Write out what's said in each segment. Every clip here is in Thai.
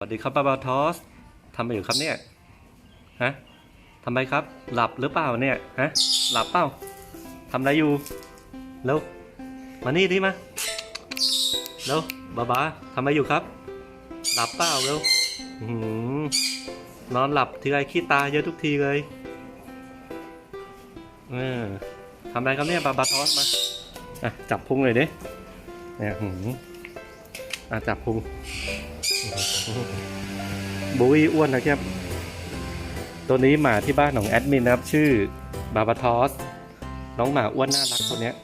สวัสดีครับบาบาทอสทำอะไรอยู่ครับเนี่ย ฮะทำไมครับ หลับหรือเปล่าเนี่ย ฮะ หลับเปล่าทำอะไรอยู่เร็วมานี่ดิมาเร็วบาบาทำอะไรอยู่ครับ หลับเปล่าเร็วนอนหลับทีไรขี้ตาเยอะทุกทีเลย เออทำอะไรครับเนี่ยบาบาทอสมา อะ จับพุงเลยดิเนี่ยหืมอะ จับพุง บุยอ้วนนะครับ ตัวนี้หมาที่บ้านของแอดมินนะครับ ชื่อบาบาทอส น้องหมาอ้วนน่ารักคนเนี้ย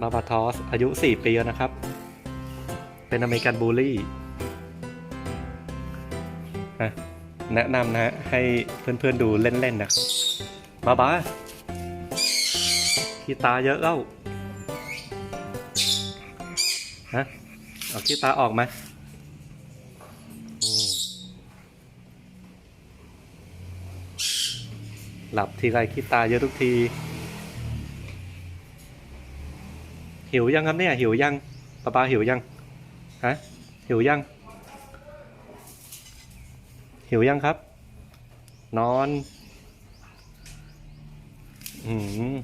บาบาทอส อายุ 4 ปีแล้วนะครับ เป็นอเมริกันบูลลี่อะแนะนำนะฮะให้เพื่อนๆดูเล่นๆนะครับบาบาขี้ตาเยอะเล่าฮะ เอาขี้ตาออกมาอืมหลับทีไรขี้ตาเยอะทุกที หิวยังครับเนี่ย หิวยังป้าป้าหิวยังฮะหิวยัง หิวยังครับ นอนอืม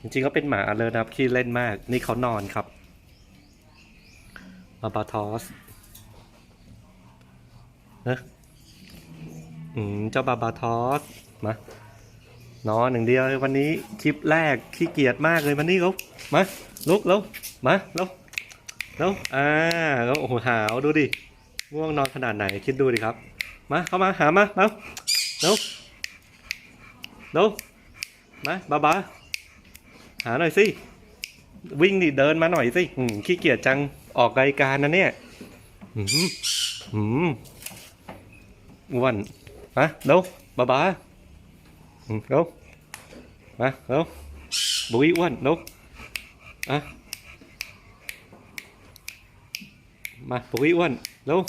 จริงๆก็เป็นหมาเลยนะครับขี้เล่นมาก นี่เขานอนครับ บาบาทอสเนะอืม เจ้าบาบาทอสมานอนหนึ่งเดียววันนี้คลิปแรกขี้เกียจมากเลยมานี่ลุกมาลุกแล้วมาแล้วแล้วอ่าแล้วโอ้โหหาวดูดิง่วงนอนขนาดไหนคิดดูดิครับ มาเข้ามาหามาแล้วเร็วเร็วมาบาบาหาหน่อยสิวิ่งดิเดินมาหน่อยสิขี้เกียจจัง ออกรายการนะเนี่ยหืมหืมอ้วนมาเร็วบ้าบ้าเร็วมาเร็วบุยอ้วนเร็วอะมาบุยอ้วนเร็ว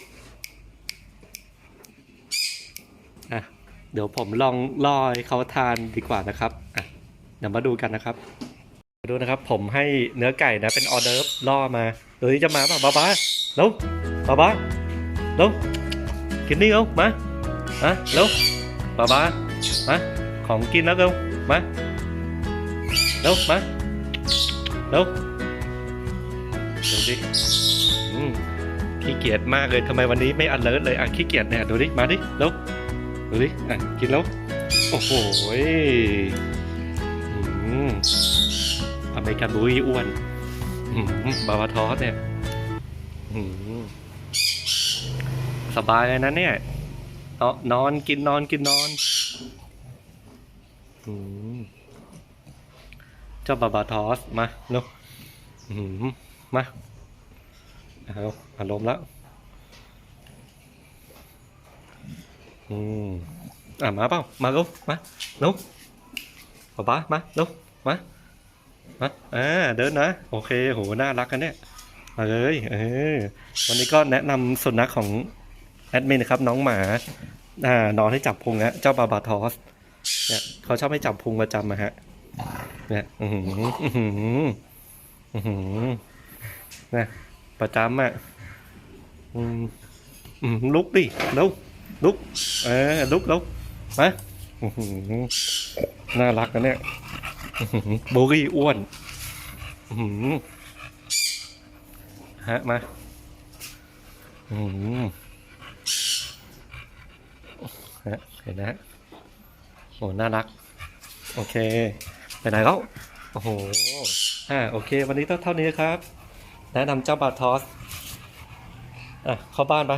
อะเดี๋ยวผมลองลอให้เขาทานดีกว่านะครับอะเดี๋ยวมาดูกันนะครับ ดูนะครับผมให้เนื้อไก่นะเป็นออเดิร์ฟล่อมาเดี๋ยวนี้จะมาเปล่าบ้าบ้าเร็วบ้าบ้าเร็วกินนี่เร็วมามาเร็วบ้าบ้ามาของกินแล้วเร็วมาเร็วมาเร็วดูดิอืมขี้เกียจมากเลยทำไมวันนี้ไม่อันเลิศเลยอะขี้เกียจเนี่ยดูดิมาดิเร็วดูดิอะกินแล้วโอ้โหอืม อเมริกันบุยอ้วนอืมบาบาทอสเนี่ยอืมสบายเลยนะเนี่ย นอนนอนกินนอนกินนอนอืมเจ้าบาบาทอสมาเร็วอืมมาเอาอารมณ์แล้วอืมอะมาเปล่ามาลูกมาลูกป๊าป๊ามาลูกมา ฮะอ่าเดินนะ โอเคโหน่ารักกันเนี่ยมาเลยเออวันนี้ก็แนะนำสุนัขของแอดมินนะครับ น้องหมาอ่านอนให้จับพุงนะเจ้าบาบาทอส เนี่ยเขาชอบให้จับพุงประจำอะฮะ เนี่ยอือหืออือหืออือหือนี่ยประจำอะอืมอืมลุกดิลุกลุกเออลุกลุกมาอือหือน่ารักนะเนี่ย โบรี่อ้วนฮะมาฮะเห็นนะฮะโอ้น่ารัก โอเค ไปไหนแล้ว โอ้โหอ่าโอเค วันนี้ต้องเท่านี้ครับ แนะนำเจ้าบาทอส อะ เข้าบ้านไป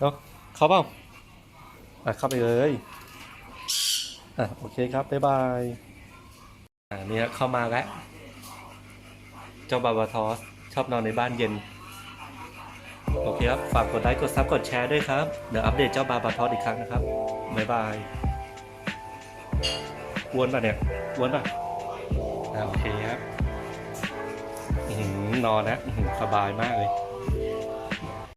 เนาะเข้าเปล่าอะ เข้าไปเลย อะ โอเคครับ บ๊ายบาย อ่านี่ยเข้ามาแล้วเจ้าบาบาทอสชอบนอนในบ้านเย็น โอเคครับ ฝากกดไลค์กดซับกดแชร์ด้วยครับ เดี๋ยวอัปเดตเจ้าบาบาทอสอีกครั้งนะครับ บ๊ายบายวนป่ะเนี่ยวนป่ะโอเคครับนอนนะสบายมากเลย